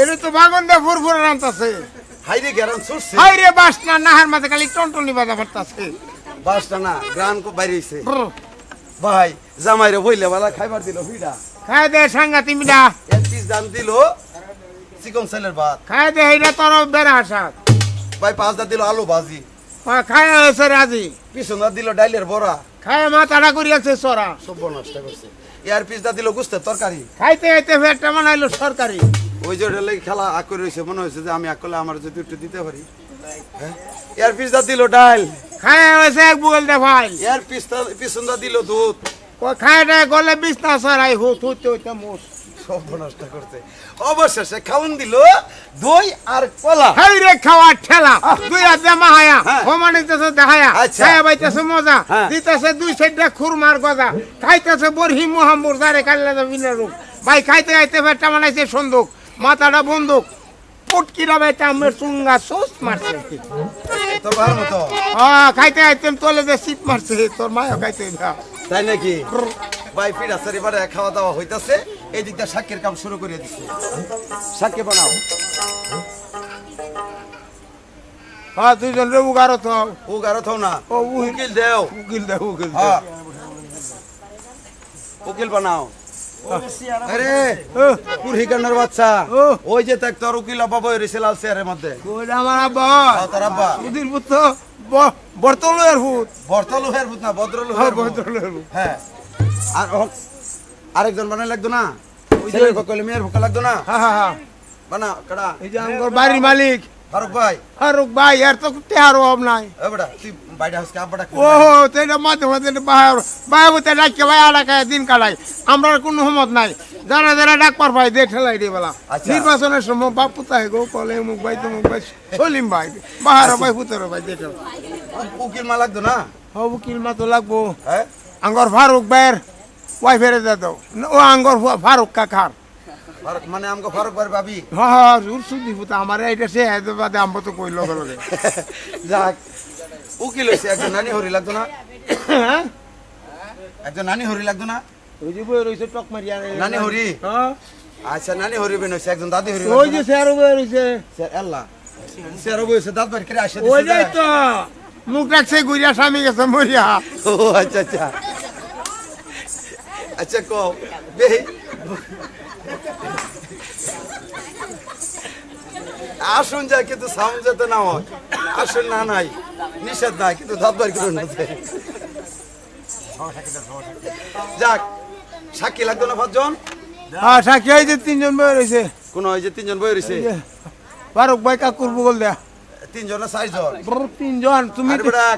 এটা তো বাগন দা ফুরফুরে রান্তাছে হাইরে গেরান ছুটছে। হাই রে বাস না নাহার মাঝে খালি টনটনি বাজা পড়তাছে বাসটা না গ্রান কো বাইরে হইছে। ভাই জামাইরে বইলে বালা খাইবার দিল ভিড়া খাই দে সাংঘাতি মিডা এক পিস দাম দিল চিকন সেলের ভাত। খাই দে এইটা তোর বেড়া আসাদ ভাই পাঁচ দা দিল আলু ভাজি। খাই হয়েছে রাজি। পিছন দা দিল ডাইলের বড়া। খাই মাথাটা করিয়াছে সরা। সব নষ্ট করছে। ইয়ার পিস দা দিল গুস্তের তরকারি। খাইতে খাইতে ফেরটা বানাইলো সরকারি। ওই যে ওটার লাগি খেলা আগ করে রয়েছে মনে হয়েছে যে আমি আগ করলে আমার যদি একটু দিতে পারি। হ্যাঁ? ইয়ার পিস দা দিল ডাল খায় হয়েছে এক বুগল দে ভাই। ইয়ার পিস পিছন দা দিল দুধ। ও খাই দে গলে বিছনা সরাই হুত হইতে হইতে মোস সব নষ্ট করতে অবশেষে খাউন দিল দই আর কলা। হাই রে খাওয়া ঠেলা। দুই হাত জামা হায়া। হ্যাঁ। হোমানিতেছে দেখায়া আচ্ছা। খায়া বাইতেছে মজা। হ্যাঁ। দিতেছে দুই সাইডটা খুরমার গজা। খাইতেছে বরহি মোহাম্মুর দারে কাল্লা দা বিনা রূপ। ভাই খাইতে খাইতে ফেরটা বানাইছে সন্দুক। মাথাটা বন্দুক। পুটকিরা বাইতে আমের চুঙ্গা সোস মারছে। মতো। হ্যাঁ খাইতে তোলে যে মারছে। তোর মায়ও খাইতে তাই নাকি? ভাই খাওয়া দাওয়া হইতাছে। এই দিকটা শাকের কাম শুরু করে দিচ্ছে শাককে বানাও। হ্যাঁ দুইজন রে উগারো তো। ও গারো থাও না। ও উকিল। দেও। উকিল দে উকিল হ্যাঁ। উকিল বানাও। আরে বাচ্চা। ওই যে তাক তোর উকিল বাবা হইছে লাল চেয়ারের মধ্যে। আমার আব্বা? তোর আব্বা। সুধীর পুত্র বর্তলের ভূত। ভূত না হ্যাঁ ভদ্রলুহের ভূত। হ্যাঁ। আর আরেকজন বানাই লাগতো না? ওই যে- ভকলে মেয়ের ভোকা লাগতো না? হ্যাঁ হ্যাঁ হ্যাঁ। বানা কড়া এই যে আমার বাড়ির মালিক। ফারুক ভাই। ফারুক ভাই আর তো তেহার অভাব নাই। এ বেটা তুই বাইরে হাউসকে আব্বাটা ও তেটা মাঝে মাঝে বাহার বাহাবতে ডাকে ভাই আড়াকায় দিন কাটাই আমরা কোনো হমত নাই। যারা যারা ডাক পার ভাই দে ঠেলাই দিয়ে বেলা। আচ্ছা। নির্বাচনের সময় বাপ পুতাই গো কলে মুখ ভাই তমুক ভাই সলিম ভাই। বাহার ভাই পুতার ভাই দে ঠেলা উকিল মা লাগতো না? হবু কিলমা তো লাগবো। হ্যাঁ? আঙ্গর ফারুক ভাইয়ের দাও। ও আঙ্গর ফারুক কাকার। ফারুক মানে আমাকে ফারুক ভাই ভাবি? হ্যাঁ হ্যাঁ জোর সুদি পুতা আমার এইটা সে হায়দ্রাবাদে আম্ব তো কই লগে যাক উকিল হয়েছে একজন নানি হরি লাগতো না? হ্যাঁ? একজন নানি হরি লাগতো না? ওই যে বই রইছে টক মারিয়া নানি হরি? হ্যাঁ। আচ্ছা নানি হরি বেন হয়েছে একজন দাদি হরি ওই যে স্যার বই রইছে। আল্লাহ স্যার বসে দাঁত বাড়ি করে আসে ওই যে তো মুখ রাখছে গুড়িয়া স্বামী গেছে মরিয়া। ও আচ্ছা আচ্ছা। আচ্ছা কও বে আসুন যায় কিন্তু সাউন্ড যাতে না হয়। আসুন না নাই। নিষেধ নাই কিন্তু দাঁত বাড়ি করে না যাক সাক্ষী লাগতো না পাঁচজন? হ্যাঁ সাক্ষী এই যে তিনজন বই রইছে কোন ওই যে তিনজন বই রয়েছে? ফারুক ভাই কাকুর বগল দেয়া। তিনজন না চারজন? তিনজন তুমি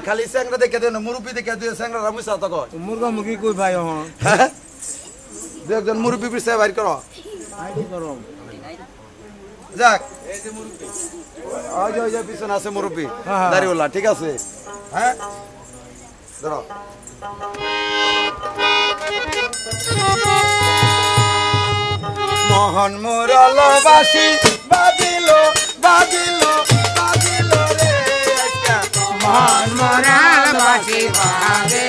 খালি স্যাংরা দেখে দেন মুরুবি দেখে দিয়ে স্যাংরা রামুসা তো কয়। মুরগা মুরগি কই ভাই হ্যাঁ? দু একজন মুরুবি পিছিয়ে বাইর করো। যাক। ওই যে ওই যে পিছনে আছে মুরব্বী। হ্যাঁ। দাড়িওয়ালা ঠিক আছে? হ্যাঁ? ধরো। মোহন মুরলবাসী বাজিল বাজিল বাজিল রে একটা মন মরাল বাসি বাজে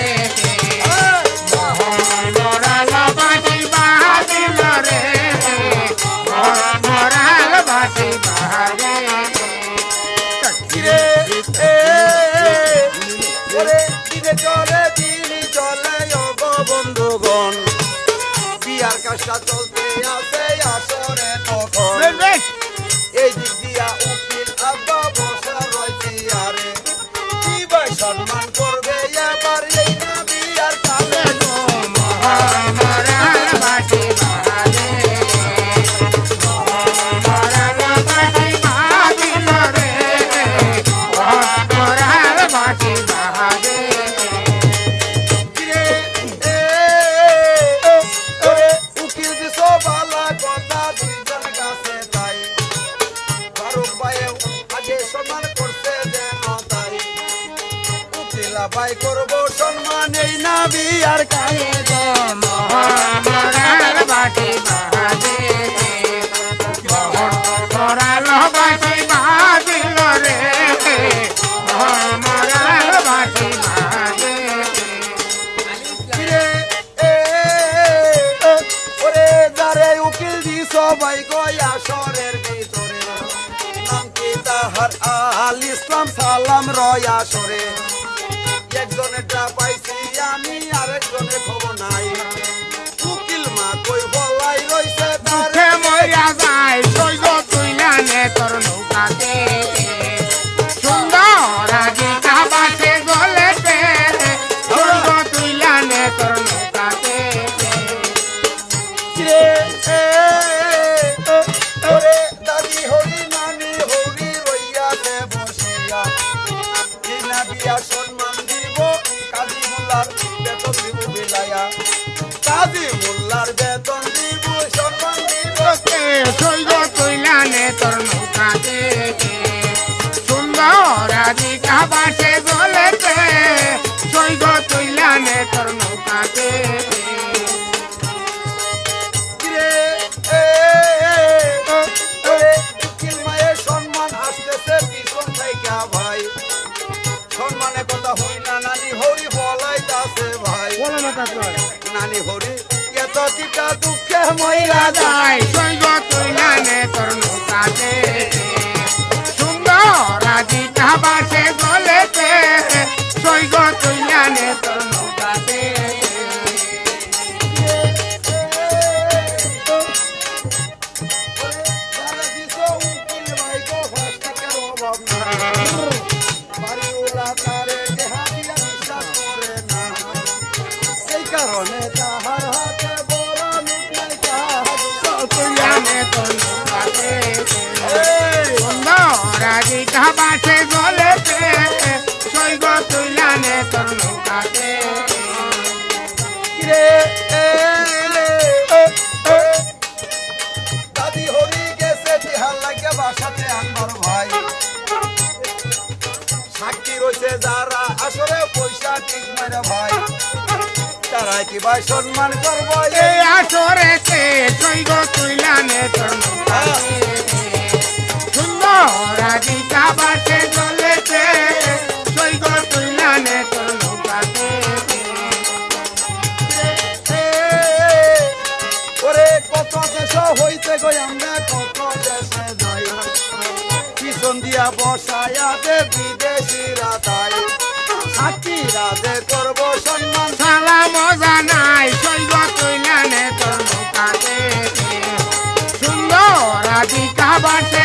todos. একজনের একজনেরটা পাইছি আজি কাবাসে গলেতে সৈগ তুইলা নে তোর নৌকাতে নানি হরি এত কিটা দুঃখে মহিলা যায়। সৈগ তুইলা গলেতে সৈগ তুইলা নে তোর নৌকাতে। এ, দাদি হরি গেছে বিহার লাগে বাসাতে আনবার ভাই। সাক্ষী রয়েছে যারা আসলে পয়সা ঠিক মেরে ভাই। তারা কি ভাই সম্মান করব? এই আসরেতে সৈগ তুইলা তোর নৌকাতে। সুন্দর আজি কাবাসে গলেতে সৈগ তুইলা তোর নৌকাতে ওরে কত দেশ হইতে গই আমরা কত দেশে যাই পিছন দিয়া বসায়াতে বিদেশিরা তাই সাক্ষীরা যে করব সম্মান। সালা মজা নাই সৈগ তুইলা তোর নৌকাতে সুন্দর আজি কাবাসে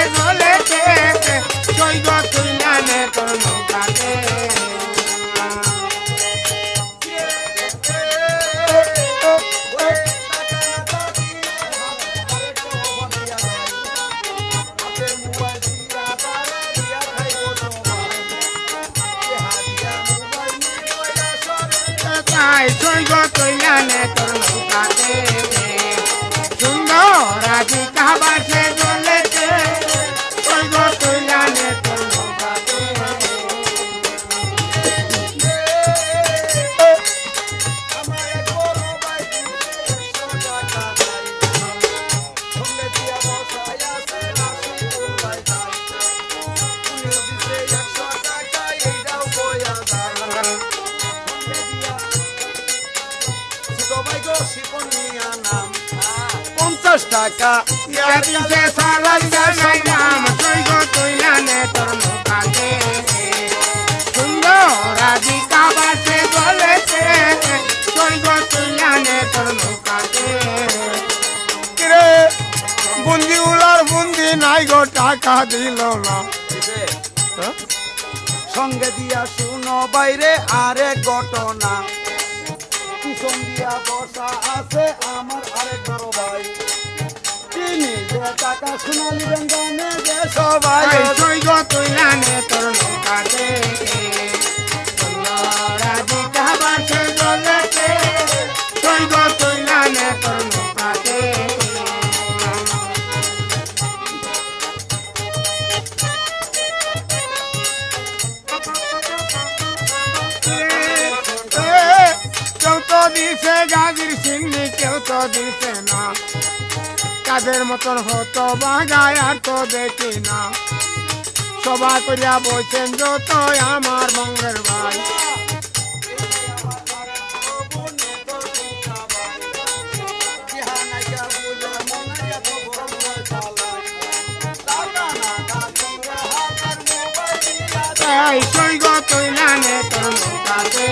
পঞ্চাশ টাকা। সৈগ তোর নৌকাতে বুন্দি উলার বুন্দি নাই গো টাকা দিল না। সঙ্গে দিয়া শুনো বাইরে আরেক ঘটনা। পিছন দিয়া বসা আছে আমার সুন্দর আজি কাবাসে গলেতে সৈগ তুইলা নে তোর নৌকাতে কেউ তো দিছে গাজির সিন্নি কেউ তো দিছে না। কাদের মতন হতো বাগায় আর তো দেখি না। সবাই করিয়া বলছেন যত আমার বঙ্গের ভাই, এই সৈগ তৈলানে তোর নৌকাতে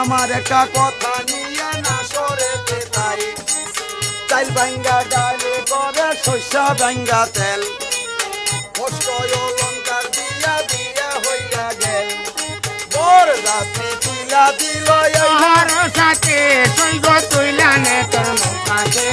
আমার একটা কথা নিয়ে না সরেতে তাই চাইল ভাঙ্গা ডালে করে শস্য তেল। কষ্ট অলঙ্কার দিয়া দিয়া হইয়া গেল। বর দিলা দিল সাথে সৈগ তৈলানে তোর নৌকাতে